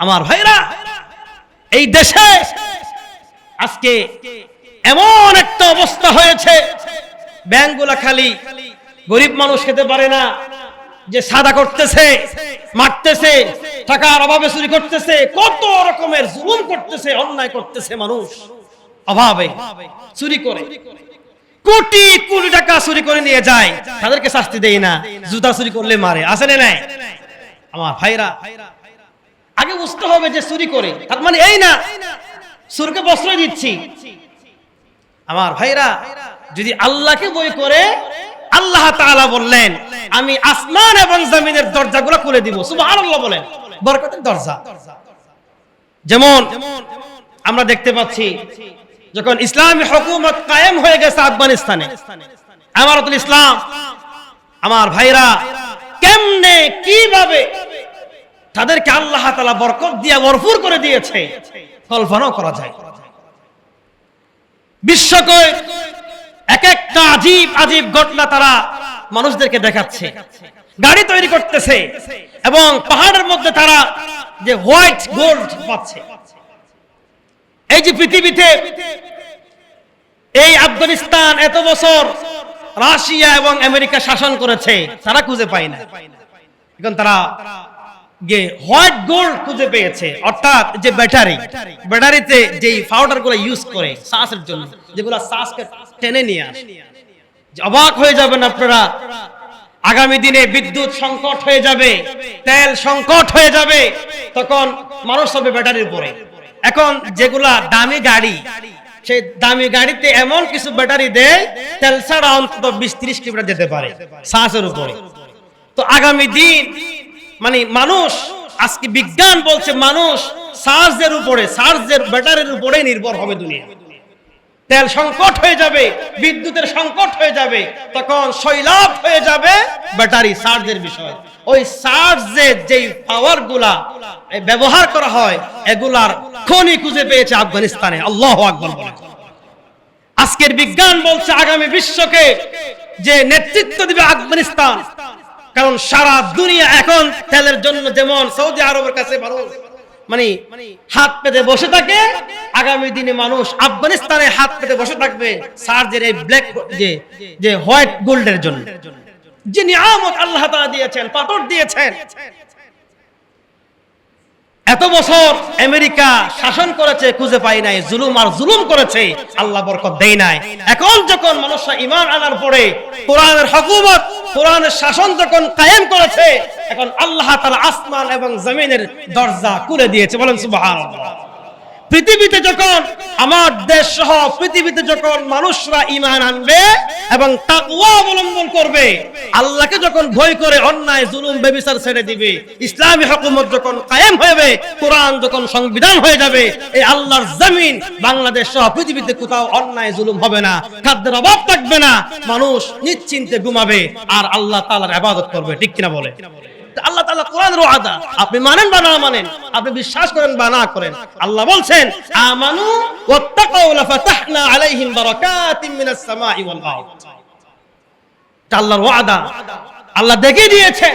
আমার ভাইরা, এই দেশে আজকে এমন একটা অবস্থা হয়েছে, ব্যাংকগুলা খালি গরিব মানুষ খেতে পারে না, যে সাদা করতেছে, মারতেছে, টাকার অভাবে চুরি করতেছে, কত রকমের জুলুম করতেছে, অন্যায় করতেছে মানুষ। অভাবে চুরি করে, কোটি কোটি টাকা চুরি করে নিয়ে যায়, তাদেরকে শাস্তি দেই না, জুতা চুরি করলে মারে আসে না আমার ভাইরা আগে বুঝতে হবে যে চুরি করে। তার মানে এই না, সুরকে প্রশ্রয় দিচ্ছি। আমার ভাইরা, যদি আল্লাহকে বই করে, আল্লাহ তাআলা বললেন, আমি আসমান এবং জমিনের দরজাগুলো খুলে দিব। সুবহানাল্লাহ বলেন। বরকতের দরজা। যেমন, আমরা দেখতে পাচ্ছি, যখন ইসলামী হুকুমত কায়েম হয়ে গেছে আফগানিস্তানে, আমারতুল ইসলাম, আমার ভাইরা, কেমনে, কীভাবে তাদেরকে আল্লাহ তালা বরকত দিয়া ভরপুর করে দিয়েছে। কল্পনাও করা যায়। বিশ্বকে এক একটা আজীব আজীব ঘটনা তারা মানুষদেরকে দেখাচ্ছে। গাড়ি তৈরি করতেছে এবং পাহাড়ের মধ্যে তারা যে হোয়াইট গোল্ড পাচ্ছে। এই যে পৃথিবীতে এই আফগানিস্তান এত বছর রাশিয়া এবং আমেরিকা শাসন করেছে, তারা খুঁজে পায় না। এখন তারা যে হোয়াইট গোল্ড খুঁজে পেয়েছে, অর্থাৎ যে ব্যাটারি, ব্যাটারিতে ইউজ করে শ্বাসের জন্য, যেগুলো শ্বাসকে টেনে নিয়ে আসে। অবাক হয়ে যাবেন আপনারা, আগামী দিনে বিদ্যুৎ সংকট হয়ে যাবে, তেল সংকট হয়ে যাবে, তখন মানুষ হবে ব্যাটারির উপরে। এখন যেগুলা দামি গাড়ি, সেই দামি গাড়িতে এমন কিছু ব্যাটারি দেয়, তেল ছাড়া অন্তত বিশ ত্রিশ কিলোমিটার যেতে পারে শ্বাসের উপরে। তো আগামী দিন মানে মানুষ, আজকে বিজ্ঞান বলছে মানুষ চার্জের উপরে চার্জের ব্যাটারির উপরে নির্ভর হবে দুনিয়া। তেল সংকট হয়ে যাবে, বিদ্যুতের সংকট হয়ে যাবে, তখন শৈলাভ হয়ে যাবে ব্যাটারি চার্জের বিষয়। ওই চার্জের যেই পাওয়ারগুলা ব্যবহার করা হয়, এগুলার খনি খুঁজে পেয়েছে আফগানিস্তানে। আল্লাহ আকবর বলে। আজকের বিজ্ঞান বলছে আগামী বিশ্বকে যে নেতৃত্ব দিবে আফগানিস্তান কারণ সারা দুনিয়া এখন তেলের জন্য যেমন সৌদি আরবের কাছে মানে হাত পেতে বসে থাকে, আগামী দিনে মানুষ আফগানিস্তানে হাত পেতে বসে থাকবে সার্জের এই ব্ল্যাক যে যে হোয়াইট গোল্ডের জন্য। যে নিয়ামত আল্লাহ তাআলা দিয়েছেন, পাথর দিয়েছেন। এত বছর আমেরিকা শাসন করেছে, খুঁজে পাই নাই, জুলুম আর জুলুম করেছে, আল্লাহ বরকত দেয় নাই। এখন যখন মানুষরা ইমান আনার পরে কোরআনের হকুমত কোরআনের শাসন যখন কায়েম করেছে, এখন আল্লাহ তাআলা আসমান এবং জমিনের দরজা খুলে দিয়েছে। বলেন সুবহানাল্লাহ। পৃথিবীতে যখন, আমার দেশ সহ পৃথিবীতে যখন মানুষরা ইমান আনবে এবং তাকওয়া অবলম্বন করবে, আল্লাহকে যখন ভয় করে অন্যায়, জুলুম, বেবিচার ছেড়ে দিবে, ইসলামী হুকুমত যখন কায়েম হবে, কোরআন যখন সংবিধান হয়ে যাবে, এই আল্লাহর জমিন বাংলাদেশ সহ পৃথিবীতে কোথাও অন্যায়, জুলুম হবে না, খাদ্যের অভাব থাকবে না, মানুষ নিশ্চিন্তে ঘুমাবে, আর আল্লাহ তালার ইবাদত করবে, ঠিক কিনা বলে? আল্লাহ তাআলা কোরআনের ওয়াদা। আপনি মানেন বা না মানেন, আপনি বিশ্বাস করেন বা না করেন, আল্লাহ বলছেন, আমানু ওয়াত্তাকাউ লাফাতাহনা আলাইহিম মিনাস ওয়াল আরদ। আল্লাহর ওয়াদা। আল্লাহ দেখিয়ে দিয়েছে,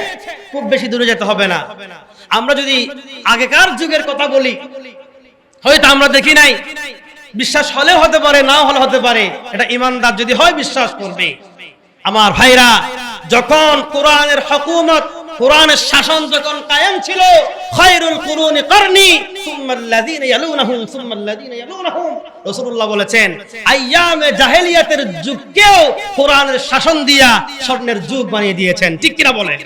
খুব বেশি দূরে যেতে হবে না। আমরা যদি আগেকার যুগের কথা বলি, হয়তো আমরা দেখি নাই, বিশ্বাস হলেও হতে পারে না হলে হতে পারে, এটা ইমানদার যদি হয়, বিশ্বাস করবে। আমার ভাইরা, যখন কোরআনের হকুমত কোরআনের শাসন যখন কায়েম ছিল, খায়রুল কুরুনি করনি, সুম্মাল্লাযিনা ইয়ালুনহুম সুম্মাল্লাযিনা ইয়ালুনহুম। রাসূলুল্লাহ বলেছেন, আইয়ামে জাহেলিয়াতের যুগকেও কোরআনের শাসন দিয়া স্বর্ণের যুগ বানিয়ে দিয়েছেন। ঠিক কিনা বলেন?